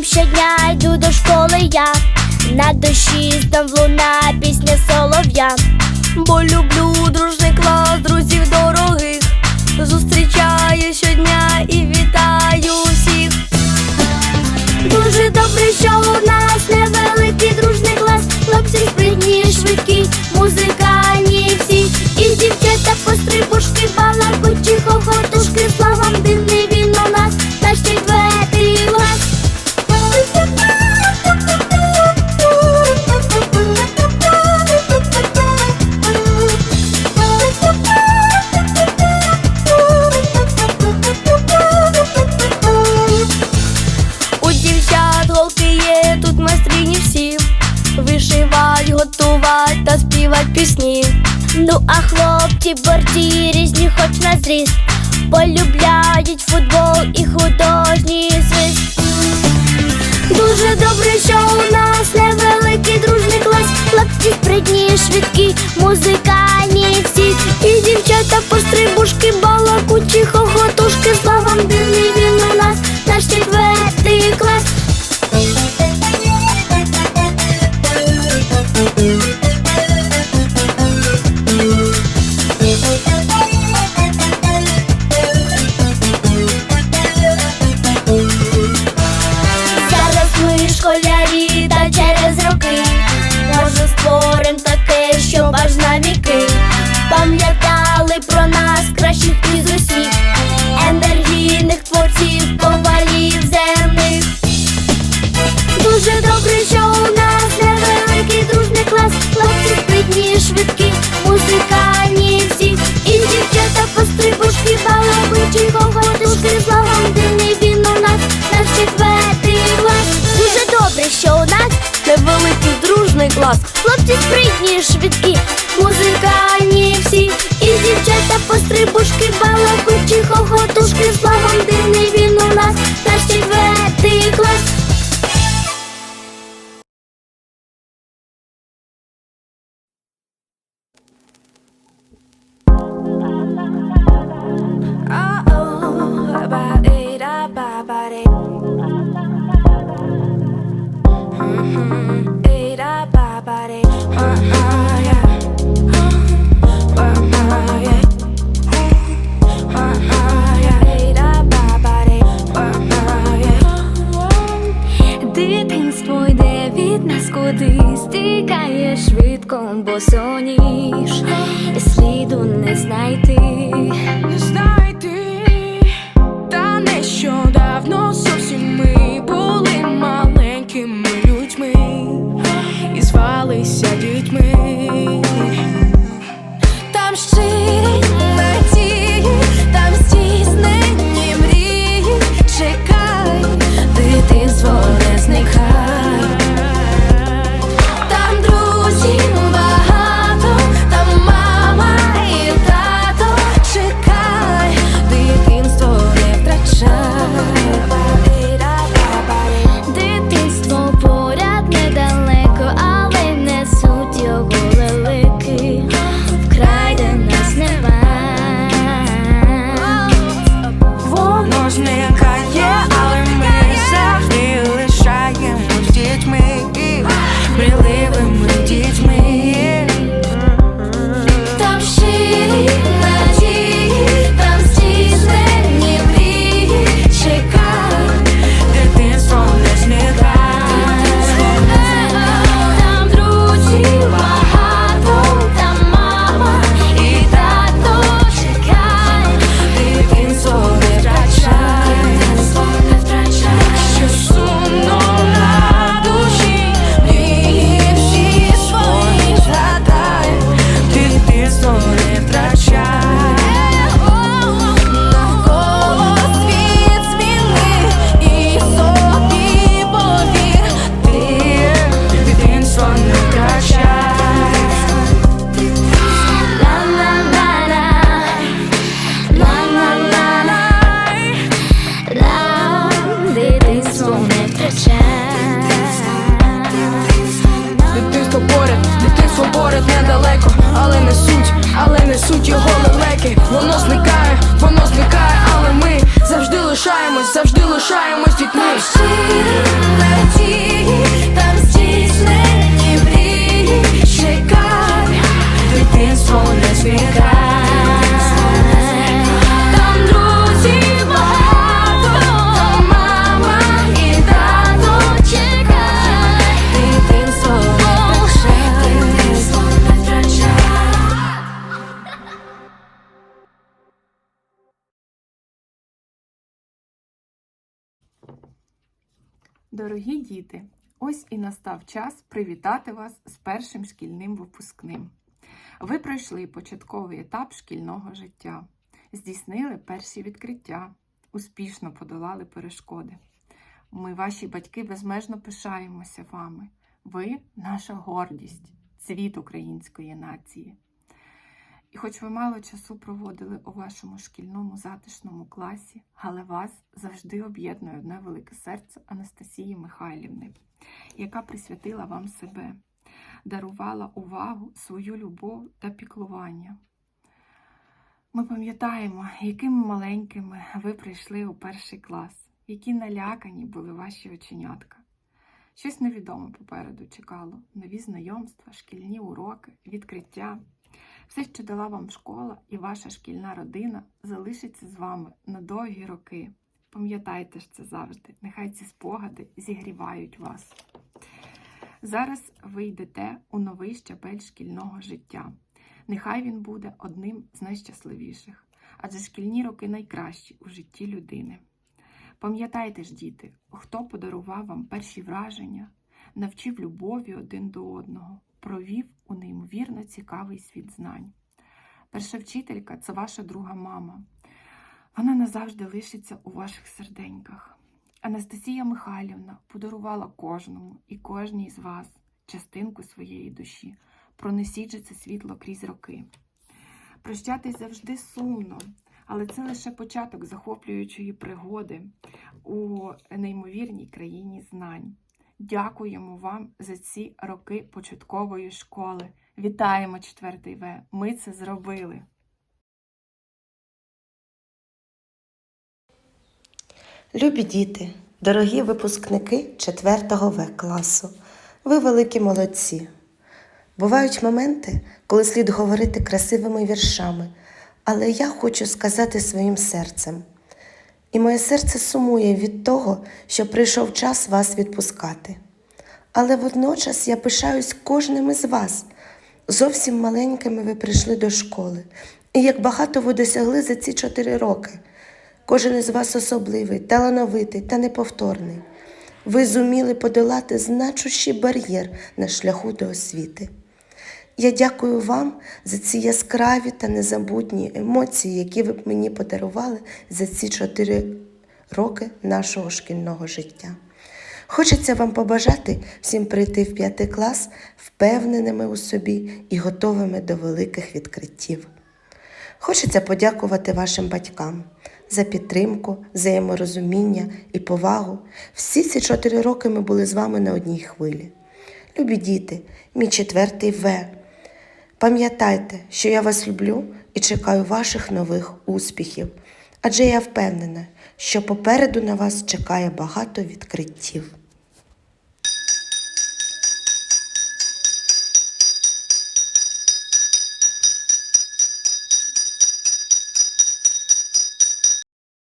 ним щодня йду до школи я, на душі там луна пісня солов'я, бо люблю дружний клас друзів дорогих, зустрічаю щодня і вітаю. то співать пісні. Ну, а хлопці, борці різні, хоч на зріст, полюбляють футбол і художній свист. Дуже добре, що у нас невеликий дружний клас, хлопці придні, швидкі, музикальні всі. І дівчата пострибушки, балакучі хохо клас. Хлопці спритні, швидкі, музикальні всі, і дівчата пострибушки, балакучі, хохотушки з лагонди. босоніж босоніж і сліду не знайти, не знайти, та нещодавно зовсім ми були маленькими людьми і звалися дітьми. Там ще несуть його лелеки, воно зникає, воно зникає, але ми завжди лишаємось, завжди лишаємось дітьми. Дорогі діти, ось і настав час привітати вас з першим шкільним випускним. Ви пройшли початковий етап шкільного життя, здійснили перші відкриття, успішно подолали перешкоди. Ми, ваші батьки, безмежно пишаємося вами. Ви наша гордість, цвіт української нації. І хоч ви мало часу проводили у вашому шкільному затишному класі, але вас завжди об'єднує одне велике серце Анастасії Михайлівни, яка присвятила вам себе, дарувала увагу, свою любов та піклування. Ми пам'ятаємо, якими маленькими ви прийшли у перший клас, які налякані були ваші оченятка. Щось невідоме попереду чекало, нові знайомства, шкільні уроки, відкриття. Все, що дала вам школа і ваша шкільна родина, залишиться з вами на довгі роки. Пам'ятайте ж це завжди. Нехай ці спогади зігрівають вас. Зараз ви йдете у новий щабель шкільного життя. Нехай він буде одним з найщасливіших, адже шкільні роки найкращі у житті людини. Пам'ятайте ж, діти, хто подарував вам перші враження, навчив любові один до одного, провів у неймовірно цікавий світ знань. Перша вчителька це ваша друга мама. Вона назавжди лишиться у ваших серденьках. Анастасія Михайлівна подарувала кожному і кожній з вас частинку своєї душі. Пронесіть же це світло крізь роки. Прощатись завжди сумно, але це лише початок захоплюючої пригоди у неймовірній країні знань. Дякуємо вам за ці роки початкової школи. Вітаємо 4 В. Ми це зробили. Любі діти, дорогі випускники 4 В класу, ви великі молодці. Бувають моменти, коли слід говорити красивими віршами, але я хочу сказати своїм серцем. І моє серце сумує від того, що прийшов час вас відпускати. Але водночас я пишаюсь кожним із вас. Зовсім маленькими ви прийшли до школи. І як багато ви досягли за ці чотири роки. Кожен із вас особливий, талановитий та неповторний. Ви зуміли подолати значущий бар'єр на шляху до освіти. Я дякую вам за ці яскраві та незабутні емоції, які ви мені подарували за ці чотири роки нашого шкільного життя. Хочеться вам побажати всім прийти в п'ятий клас впевненими у собі і готовими до великих відкриттів. Хочеться подякувати вашим батькам за підтримку, взаєморозуміння і повагу. Всі ці чотири роки ми були з вами на одній хвилі. Любі діти, мій четвертий В. Пам'ятайте, що я вас люблю і чекаю ваших нових успіхів, адже я впевнена, що попереду на вас чекає багато відкриттів.